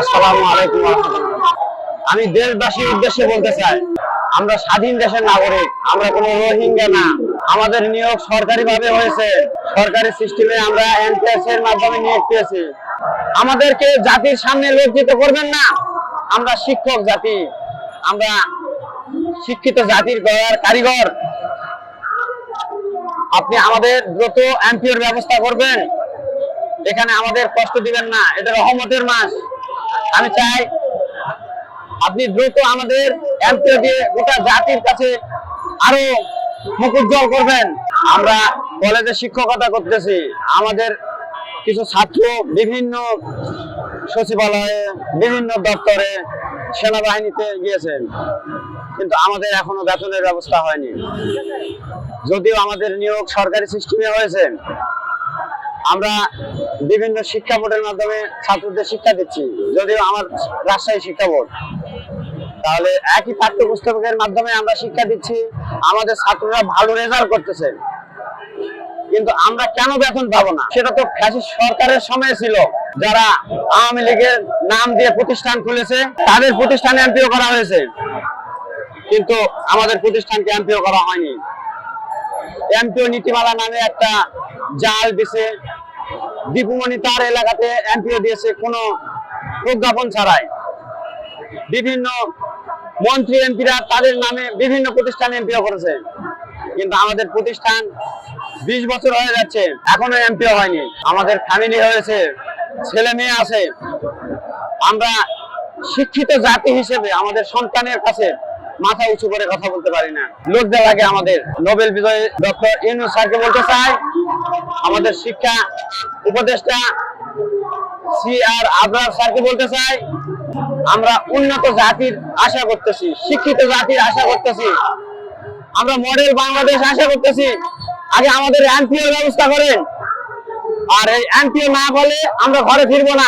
আসসালামু আলাইকুম আমি দেশবাসীর উদ্দেশ্যে বলতে চাই, আমরা স্বাধীন দেশের নাগরিক, আমরা কোনো রোহিঙ্গা না। আমাদের নিয়োগ সরকারি ভাবে হয়েছে। সরকারি সিস্টেমে আমরা এনটিএস এর মাধ্যমে নিয়োগ পেয়েছি। আমাদেরকে জাতির সামনে লজ্জিত করবেন না। আমরা শিক্ষক জাতি। আমরা শিক্ষিত জাতির গড়ার কারিগর। আপনি আমাদের দ্রুত এমপিওর ব্যবস্থা করবেন। এখানে আমাদের কষ্ট দিবেন না। এটা রহমতের মাস। আমি চাই আপনি দ্রুত আমাদের এমপিও দিয়ে গোটা জাতির কাছে আরও মুখ উজ্জ্বল করবেন। আমরা কলেজে শিক্ষকতা করতেছি। আমাদের কিছু ছাত্র বিভিন্ন সচিবালয়ে, বিভিন্ন দপ্তরে সেনাবাহিনীতে গিয়েছেন। কিন্তু আমাদের এখনও বেতনের ব্যবস্থা হয়নি। যদিও আমাদের নিয়োগ সরকারি সিস্টেমে হয়েছে আমরা বিভিন্ন শিক্ষা বোর্ডের মাধ্যমে ছাত্রদের শিক্ষা দিচ্ছি, যদিও আমার রাজশাহী শিক্ষা বোর্ড। তাহলে একই পাঠ্যপুস্তকের মাধ্যমে আমরা শিক্ষা দিচ্ছি, আমাদের ছাত্ররা ভালো রেজাল্ট করতেছে। কিন্তু আমরা কেন বেতন পাবো না? সেটা তো ফ্যাসিস্ট সরকারের সময় ছিল। যারা আওয়ামী লীগের নাম দিয়ে প্রতিষ্ঠান খুলেছে, তাদের প্রতিষ্ঠানে এমপিও করা হয়েছে। কিন্তু আমাদের প্রতিষ্ঠানকে এমপিও করা হয়নি। এমপিও নীতিমালা নামে একটা জাল দিছে। দীপুমণি তার এলাকাতে এমপিও দিয়েছে কোনো প্রজ্ঞাপন ছাড়াই। বিভিন্ন মন্ত্রী এমপিরা তাদের নামে বিভিন্ন প্রতিষ্ঠানে এমপিও করেছে। কিন্তু আমাদের প্রতিষ্ঠান বিশ বছর হয়ে যাচ্ছে, এখনও এমপিও হয়নি। আমাদের ফ্যামিলি হয়েছে, ছেলে মেয়ে আছে। আমরা শিক্ষিত জাতি হিসেবে আমাদের সন্তানের কাছে মাথা উঁচু করে কথা বলতে পারি না। লজ্জা লাগে আমাদের নোবেল বিজয়ী ডক্টর ইউনুস স্যারকে বলতে চাই, আমাদের শিক্ষা উপদেষ্টা সি আর আবরার স্যারকে বলতে চাই, আমরা উন্নত জাতির আশা করতেছি, শিক্ষিত জাতির আশা করতেছি, আমরা মডেল বাংলাদেশ আশা করতেছি। আগে আমাদের এমপিও ব্যবস্থা করেন, আর এই এমপিও না বলে আমরা ঘরে ফিরবো না।